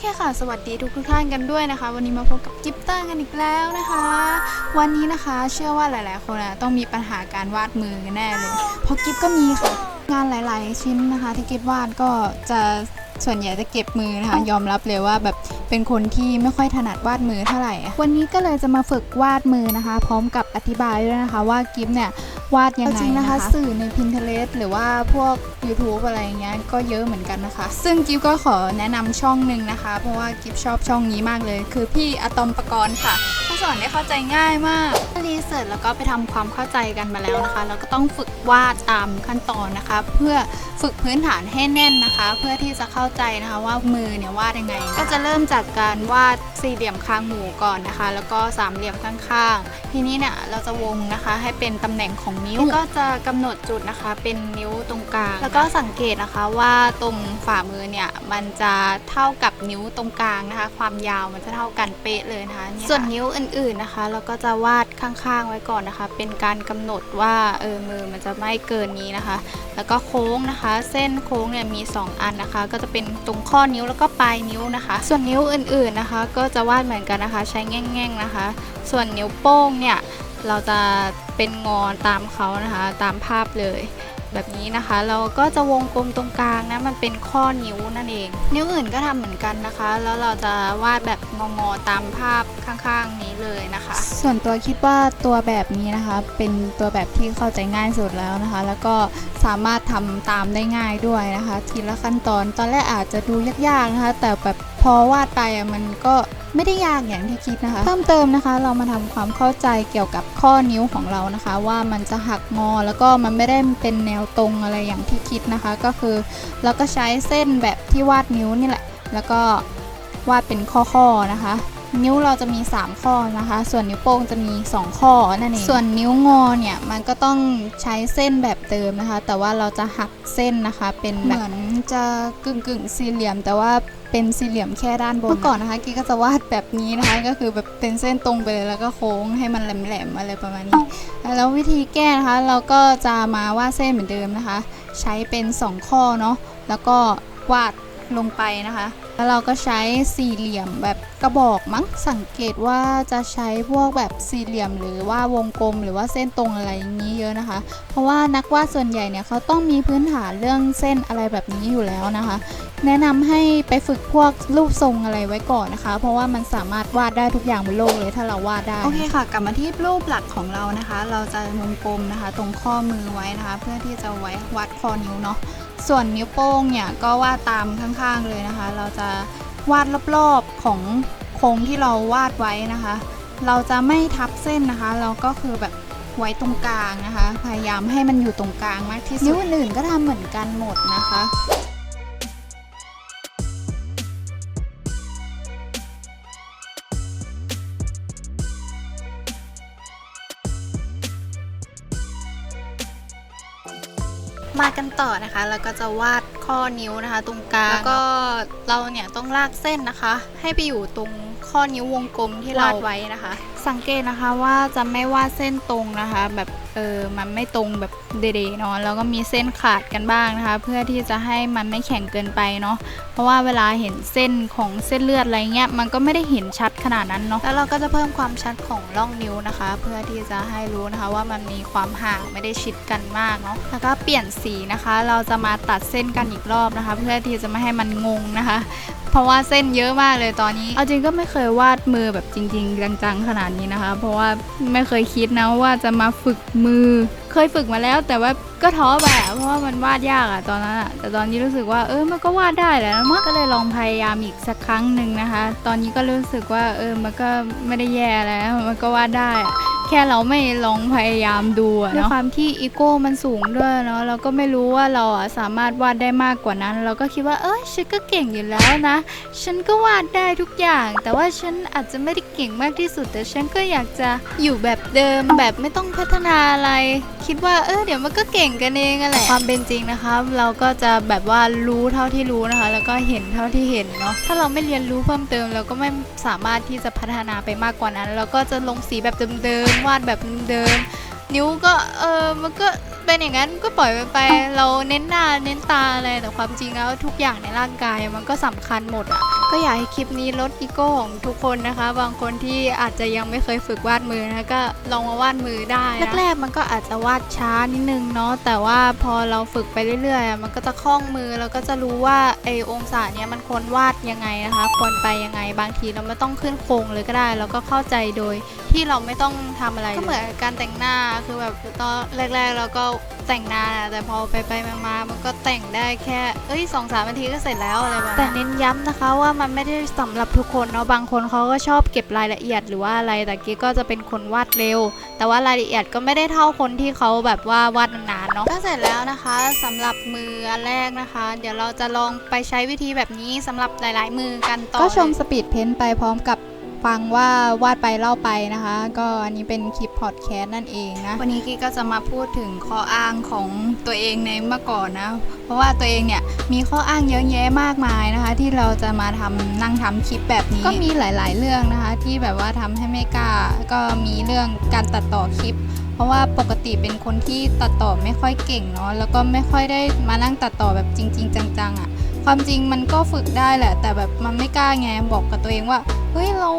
เคค่ะ สวัสดีทุกทุกท่านกันด้วยนะคะ วันนี้มาพบกับกิฟเตอร์กันอีกแล้วนะคะ วันนี้นะคะเชื่อว่าหลาย ๆ คนอะต้องมีปัญหาการวาดมือกันแน่เลยเพราะกิฟก็มีค่ะ งานหลายๆ ชิ้นนะคะที่กิฟวาดก็จะส่วนใหญ่จะเก็บมือนะคะยอมรับเลยว่าแบบเป็นคนที่ไม่ค่อยถนัดวาดมือเท่าไหร่อะวันนี้ก็เลยจะมาฝึกวาดมือนะคะ พร้อมกับอธิบายด้วยนะคะ ว่ากิฟเนี่ยวาดยังไงนะคะ สื่อใน Pinterest หรือว่าพวก YouTube อะไรอย่างเงี้ยก็เยอะเหมือนกันนะคะ ซึ่งกิฟก็ขอแนะนำช่องหนึ่งนะคะ เพราะว่ากิฟชอบช่องนี้มากเลย คือพี่อะตอมปกรณ์ค่ะเขา สอนได้เข้าใจง่ายมากรีเสิร์ชแล้วก็ไปทำความเข้าใจกันมาแล้วนะคะ แล้วก็ต้องฝึกวาดตามขั้นตอนนะคะ เพื่อฝึกพื้นฐานให้แน่นนะคะ เพื่อที่จะเข้าใจนะคะว่ามือเนี่ยวาดยังไง ก็จะเริ่มจากการวาดสี่เหลี่ยมคางหมูก่อนนะคะ แล้วก็สามเหลี่ยมข้างๆ ทีนี้เนี่ยเราจะวงนะคะให้เป็นตำแหน่งของนิ้ว ก็จะกำหนดจุดนะคะ เป็นนิ้วตรงกลาง แล้วก็สังเกตนะคะว่าตรงฝ่ามือเนี่ยมันจะเท่ากับนิ้วตรงกลางนะคะ ความยาวมันจะเท่ากันเป๊ะเลยนะคะส่วนนิ้วอื่นๆนะคะเราก็จะวาดข้างๆไว้ก่อนนะคะ เป็นการกำหนดว่าเออมือมันจะไม่เกินนี้นะคะ แล้วก็โค้งนะคะ เส้นโค้งเนี่ยมี 2 อันนะคะ ก็จะเป็นตรงข้อนิ้วแล้วก็ปลายนิ้วนะคะ ส่วนนิ้วอื่นๆนะคะ ก็จะวาดเหมือนกันนะคะ ใช้แง่งๆนะคะ ส่วนนิ้วโป้งเนี่ยเราจะเป็นงอนตามเขานะคะ ตามภาพเลย แบบนี้นะคะเราก็จะวงกลมตรงกลางนะมันเป็นข้อนิ้วนั่นเอง นิ้วอื่นก็ทำเหมือนกันนะคะ แล้วเราจะวาดแบบงอๆตามภาพข้างๆนี้เลยนะคะ ส่วนตัวคิดว่าตัวแบบนี้นะคะ เป็นตัวแบบที่เข้าใจง่ายสุดแล้วนะคะ แล้วก็สามารถทำตามได้ง่ายด้วยนะคะ ทีละขั้นตอนตอนแรกอาจจะดูยากๆนะคะ แต่แบบพอวาดไปมันก็ ไม่ได้ยากอย่างที่คิดนะคะ เพิ่มเติมนะคะเรามาทำความเข้าใจเกี่ยวกับข้อนิ้วของเรานะคะ ว่ามันจะหักงอแล้วก็มันไม่ได้เป็นแนวตรงอะไรอย่างที่คิดนะคะ ก็คือเราก็ใช้เส้นแบบที่วาดนิ้วนี่แหละ แล้วก็วาดเป็นข้อๆนะคะ นิ้วเราจะมี 3 ข้อนะคะ ส่วนนิ้วโป้งจะมี 2 ข้อนั่นเอง ส่วนนิ้วงอเนี่ยมันก็ต้องใช้เส้นแบบเดิมนะคะ แต่ว่าเราจะหักเส้นนะคะ เป็นเหมือนจะกึ่งกึ่งๆสี่เหลี่ยม แต่ว่าเป็นสี่เหลี่ยมแค่ด้านบน เมื่อก่อนนะคะกิ๊กก็จะวาดแบบนี้นะคะ ก็คือแบบเป็นเส้นตรงไปเลยแล้วก็โค้งให้มันแหลมๆอะไรประมาณนี้ แล้ววิธีแก้นะคะ เราก็จะมาวาดเส้นเหมือนเดิมนะคะ ใช้เป็น 2 ข้อเนาะ แล้วก็วาดลงไปนะคะ แล้วเราก็ใช้สี่เหลี่ยมแบบกระบอกมั้งสังเกตว่าจะใช้พวกแบบสี่เหลี่ยม หรือว่าวงกลมหรือว่าเส้นตรงอะไรอย่างนี้เยอะนะคะ เพราะว่านักวาดส่วนใหญ่เนี่ยเขาต้องมีพื้นฐานเรื่องเส้นอะไรแบบนี้อยู่แล้วนะคะ แนะนำให้ไปฝึกพวกรูปทรงอะไรไว้ก่อนนะคะ เพราะว่ามันสามารถวาดได้ทุกอย่างบนโลกเลยถ้าเราวาดได้โอเคค่ะ กลับมาที่รูปหลักของเรานะคะ เราจะวงกลมนะคะ ตรงข้อมือไว้นะคะ เพื่อที่จะไว้วัดข้อนิ้วเนาะ ส่วนนิ้วโป้งเนี่ยก็วาดตามข้างๆเลยนะคะ เราจะวาดรอบๆของโค้งที่เราวาดไว้นะคะ เราจะไม่ทับเส้นนะคะ เราก็คือแบบไว้ตรงกลางนะคะ พยายามให้มันอยู่ตรงกลางมากที่สุดนิ้วอื่นก็ทำเหมือนกันหมดนะคะ มากันต่อนะคะ แล้วก็จะวาดข้อนิ้วนะคะ ตรงกลางแล้วก็เราเนี่ยต้องลากเส้นนะคะ ให้ไปอยู่ตรง ข้อนิ้ววงกลมที่เราวาดไว้นะคะ สังเกตนะคะว่าจะไม่วาดเส้นตรงนะคะ แบบเออมันไม่ตรงแบบเดๆเนาะแล้วก็มีเส้นขาดกันบ้างนะคะ เพื่อที่จะให้มันไม่แข็งเกินไปเนาะเพราะว่าเวลาเห็นเส้นของเส้นเลือดอะไรเงี้ยมันก็ไม่ได้เห็นชัดขนาดนั้นเนาะแล้วเราก็จะเพิ่มความชัดของร่องนิ้วนะคะ เพื่อที่จะให้รู้นะคะว่ามันมีความห่างไม่ได้ชิดกันมากเนาะแล้วก็เปลี่ยนสีนะคะ เราจะมาตัดเส้นกันอีกรอบนะคะ เพื่อที่จะไม่ให้มันงงนะคะเพราะว่าเส้นเยอะมากเลยตอนนี้ เอาจริงก็ไม่เคยวาดมือแบบจริง ๆ จังๆขนาดนี้นะคะ เพราะว่าไม่เคยคิดนะว่าจะมาฝึกมือ เคยฝึกมาแล้ว แต่ว่าก็ท้อแบบเพราะว่ามันวาดยากอะตอนนั้นอะแต่ตอนนี้รู้สึกว่าเออมันก็วาดได้แล้วนะมั้งก็เลยลองพยายามอีกสักครั้งหนึ่งนะคะ ตอนนี้ก็รู้สึกว่าเออมันก็ไม่ได้แย่แล้วมันก็วาดได้ แค่เราไม่ลองพยายามดูอะด้วยความที่อีโก้มันสูงด้วยเนาะเราก็ไม่รู้ว่าเราอะสามารถวาดได้มากกว่านั้น เราก็คิดว่าเออฉันก็เก่งอยู่แล้วนะ ฉันก็วาดได้ทุกอย่าง แต่ว่าฉันอาจจะไม่ได้เก่งมากที่สุด แต่ฉันก็อยากจะอยู่แบบเดิมแบบไม่ต้องพัฒนาอะไร คิดว่าเออเดี๋ยวมันก็เก่งกันเองอะแหละความเป็นจริงนะคะ เราก็จะแบบว่ารู้เท่าที่รู้นะคะ แล้วก็เห็นเท่าที่เห็นเนาะถ้าเราไม่เรียนรู้เพิ่มเติมเราก็ไม่สามารถที่จะพัฒนาไปมากกว่านั้น เราก็จะลงสีแบบเดิมๆวาดแบบเดิม นิ้วก็เออมันก็เป็นอย่างนั้นก็ปล่อยไปไป เราเน้นหน้าเน้นตาอะไรแต่ความจริงแล้วทุกอย่างในร่างกายมันก็สำคัญหมดอะ ก็อยากให้คลิปนี้ลดอีโก้ของทุกคนนะคะ บางคนที่อาจจะยังไม่เคยฝึกวาดมือนะก็ลองมาวาดมือได้นะแรกๆมันก็อาจจะวาดช้านิดนึงเนาะแต่ว่าพอเราฝึกไปเรื่อยๆอะมันก็จะคล่องมือแล้วก็จะรู้ว่าไอองศาเนี้ยมันควรวาดยังไงนะคะควรไปยังไงบางทีเราไม่ต้องขึ้นโครงเลยก็ได้ แล้วก็เข้าใจโดยที่เราไม่ต้องทำอะไรก็เหมือนการแต่งหน้าคือแบบตอนแรกๆเราก็แต่งหน้านะแต่พอไปไปๆมาๆมันก็แต่งได้แค่เอ้ยสองสามนาทีก็เสร็จแล้วอะไรแบบนั้นแต่เน้นย้ำนะคะว่ามันไม่ได้สำหรับทุกคนเนาะบางคนเขาก็ชอบเก็บรายละเอียดหรือว่าอะไรแต่กี้ก็จะเป็นคนวาดเร็ว แต่ว่ารายละเอียดก็ไม่ได้เท่าคนที่เขาแบบว่าวาดนานๆเนาะก็เสร็จแล้วนะคะสำหรับมืออันแรกนะคะ เดี๋ยวเราจะลองไปใช้วิธีแบบนี้สำหรับหลาย ๆ มือกันต่อก็ชมเลยสปีดเพนไปพร้อมกับ ฟังว่าวาดไปเล่าไปนะคะ ก็อันนี้เป็นคลิปพอดแคสต์นั่นเองนะ วันนี้กี้ก็จะมาพูดถึงข้ออ้างของตัวเองในเมื่อก่อนนะ เพราะว่าตัวเองเนี่ยมีข้ออ้างเยอะแยะมากมายนะคะ ที่เราจะมาทำนั่งทำคลิปแบบนี้ ก็มีหลาย ๆ เรื่องนะคะ ที่แบบว่าทำให้ไม่กล้า ก็มีเรื่องการตัดต่อคลิปเพราะว่าปกติเป็นคนที่ตัดต่อไม่ค่อยเก่งเนาะแล้วก็ไม่ค่อยได้มานั่งตัดต่อแบบจริง ๆ จังๆอะ่ะ ความจริงมันก็ฝึกได้แหละ แต่แบบมันไม่กล้าไงบอกกับตัวเองว่าเฮ้ยเรา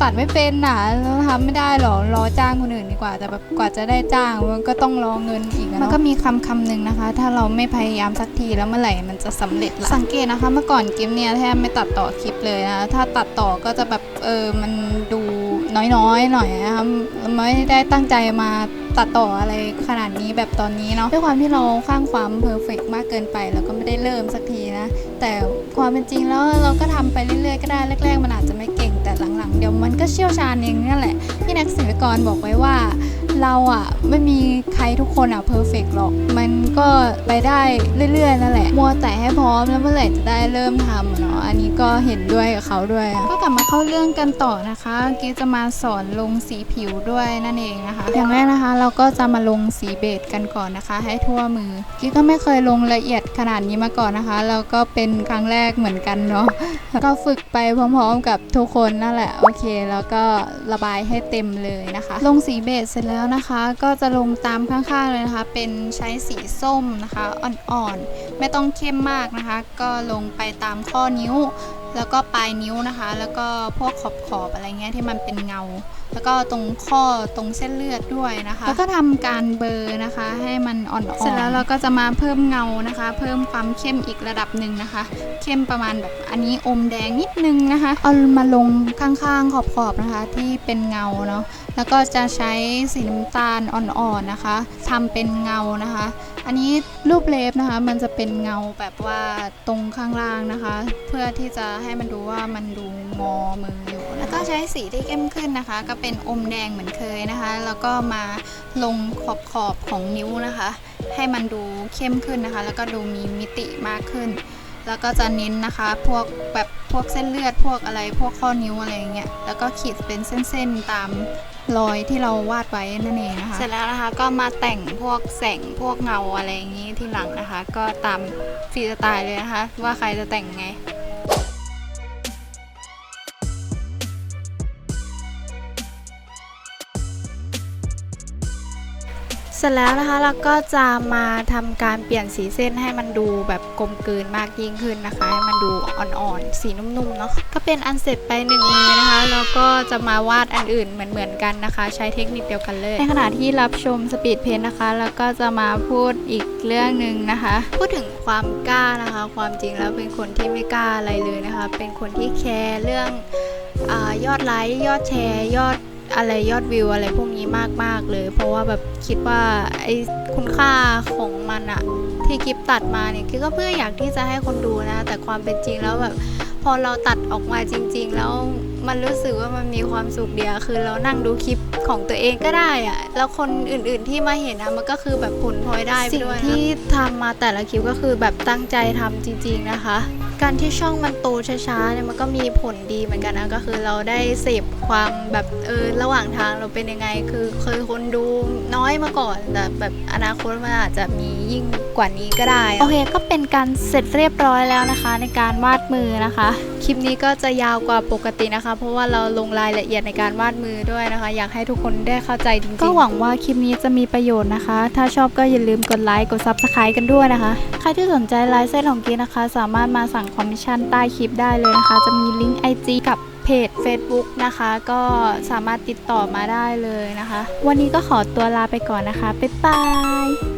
ตัดไม่เป็นน่ะเราทำไม่ได้หรอรอจ้างคนอื่นดีกว่า แต่แบบกว่าจะได้จ้างมันก็ต้องรอเงินอีกอะมันเนาะก็มีคำคำหนึ่งนะคะ ถ้าเราไม่พยายามสักทีแล้วเมื่อไหร่มันจะสำเร็จล่ะสังเกตนะคะ เมื่อก่อนกิฟเนี่ยแทบไม่ตัดต่อคลิปเลยนะถ้าตัดต่อก็จะแบบเออมันดูน้อยๆหน่อยนะคะไม่ได้ตั้งใจมา ตัดต่ออะไรขนาดนี้แบบตอนนี้เนาะด้วยความที่เราข้างความเพอร์เฟกมากเกินไปแล้วก็ไม่ได้เริ่มสักทีนะ แต่ความเป็นจริงแล้วเราก็ทำไปเรื่อยๆก็ได้แรกๆมันอาจจะไม่เก่งแต่หลังๆ เดี๋ยวมันก็เชี่ยวชาญเองนั่นแหละพี่นักศิลปกรบอกไว้ว่า เราอะไม่มีใครทุกคนอะเพอร์เฟกหรอก มันก็ไปได้เรื่อยๆนั่นแหละ มัวแต่ให้พร้อมแล้วเมื่อไหร่จะได้เริ่มทำเนาะ อันนี้ก็เห็นด้วยกับเขาด้วย ก็กลับมาเข้าเรื่องกันต่อนะคะกิ๊จะมาสอนลงสีผิวด้วยนั่นเองนะคะ อย่างแรกนะคะ เราก็จะมาลงสีเบจกันก่อนนะคะ ให้ทั่วมือกิ๊ก็ไม่เคยลงละเอียดขนาดนี้มาก่อนนะคะ แล้วก็เป็นครั้งแรกเหมือนกันเนาะ ก็ฝึกไปพร้อมๆกับทุกคนนั่นแหละ โอเค แล้วก็ระบายให้เต็มเลยนะคะ ลงสีเบสเสร็จแล้วแล้วนะคะ ก็จะลงตามข้างๆเลยนะคะ เป็นใช้สีส้มนะคะอ่อนๆ ไม่ต้องเข้มมากนะคะ ก็ลงไปตามข้อนิ้ว แล้วก็ปลายนิ้วนะคะ แล้วก็พวกขอบๆอะไรเงี้ยที่มันเป็นเงา แล้วก็ตรงข้อตรงเส้นเลือดด้วยนะคะ แล้วก็ทำการเบลอร์นะคะ ให้มันอ่อนๆเสร็จแล้วเราก็จะมาเพิ่มเงานะคะ เพิ่มความเข้มอีกระดับหนึ่งนะคะ เข้มประมาณแบบอันนี้อมแดงนิดนึงนะคะเอามาลงข้างๆขอบๆนะคะ ที่เป็นเงาเนาะแล้วก็จะใช้สีน้ำตาลอ่อนๆนะคะทำเป็นเงานะคะ อันนี้รูปเล็บนะคะ มันจะเป็นเงาแบบว่าตรงข้างล่างนะคะ เพื่อที่จะให้มันดูว่ามันดูงอมืออยู่ แล้วก็ใช้สีที่เข้มขึ้นนะคะก็เป็นอมแดงเหมือนเคยนะคะ แล้วก็มาลงขอบขอบของนิ้วนะคะ ให้มันดูเข้มขึ้นนะคะ แล้วก็ดูมีมิติมากขึ้น แล้วก็จะเน้นนะคะพวกแบบพวกเส้นเลือดพวกอะไรพวกข้อนิ้วอะไรอย่างเงี้ยแล้วก็ขีดเป็นเส้นๆตามรอยที่เราวาดไว้นั่นเองนะคะ เสร็จแล้วนะคะก็มาแต่งพวกแสงพวกเงาอะไรอย่างงี้ที่หลังนะคะ ก็ตามฟรีสไตล์เลยนะคะ ว่าใครจะแต่งไง เสร็จแล้วนะคะเราก็จะมาทำการเปลี่ยนสีเส้นให้มันดูแบบกลมกลืนมากยิ่งขึ้นนะคะให้มันดูอ่อนๆสีนุ่มๆเนาะก็เป็นอันเสร็จไปหนึ่งมือนะคะแล้วก็จะมาวาดอันอื่นเหมือนๆกันนะคะ ใช้เทคนิคเดียวกันเลย ในขณะที่รับชมสปีดเพนนะคะ แล้วก็จะมาพูดอีกเรื่องหนึ่งนะคะ พูดถึงความกล้านะคะ ความจริงแล้วเป็นคนที่ไม่กล้าอะไรเลยนะคะ เป็นคนที่แคร์เรื่องอยอดไลค์ยอดแชร์ ยอด อะไรยอดวิวอะไรพวกนี้มากๆเลย เพราะว่าแบบคิดว่าไอคุณค่าของมันอะที่กิฟตัดมาเนี่ยคือก็เพื่ออยากที่จะให้คนดูนะ แต่ความเป็นจริงแล้วแบบพอเราตัดออกมาจริง ๆ แล้วมันรู้สึกว่ามันมีความสุขเดียวคือเรานั่งดูคลิปของตัวเองก็ได้อะแล้วคนอื่นๆที่มาเห็นนะมันก็คือแบบผลพลอยได้ไปด้วยสิ่งที่ทำมาแต่ละคลิปก็คือแบบตั้งใจทำจริง ๆนะคะ การที่ช่องมันโตช้าๆเนี่ยมันก็มีผลดีเหมือนกันนะก็คือเราได้เสพความแบบเออระหว่างทางเราเป็นยังไง คือเคยคนดูน้อยมาก่อน แต่แบบอนาคตมันอาจจะมียิ่งกว่านี้ก็ได้ โอเค ก็เป็นการเสร็จเรียบร้อยแล้วนะคะ ในการวาดมือนะคะ คลิปนี้ก็จะยาวกว่าปกตินะคะ เพราะว่าเราลงรายละเอียดในการวาดมือด้วยนะคะ อยากให้ทุกคนได้เข้าใจจริงๆก็หวังว่าคลิปนี้จะมีประโยชน์นะคะ ถ้าชอบก็อย่าลืมกดไลค์กด Subscribe กันด้วยนะคะ ใครที่สนใจลายเส้นของกีนะคะ สามารถมาสั่งคอมมิชชั่นใต้คลิปได้เลยนะคะ จะมีลิงก์ IG กับเพจ Facebook นะคะ ก็สามารถติดต่อมาได้เลยนะคะ วันนี้ก็ขอตัวลาไปก่อนนะคะ บ๊ายบาย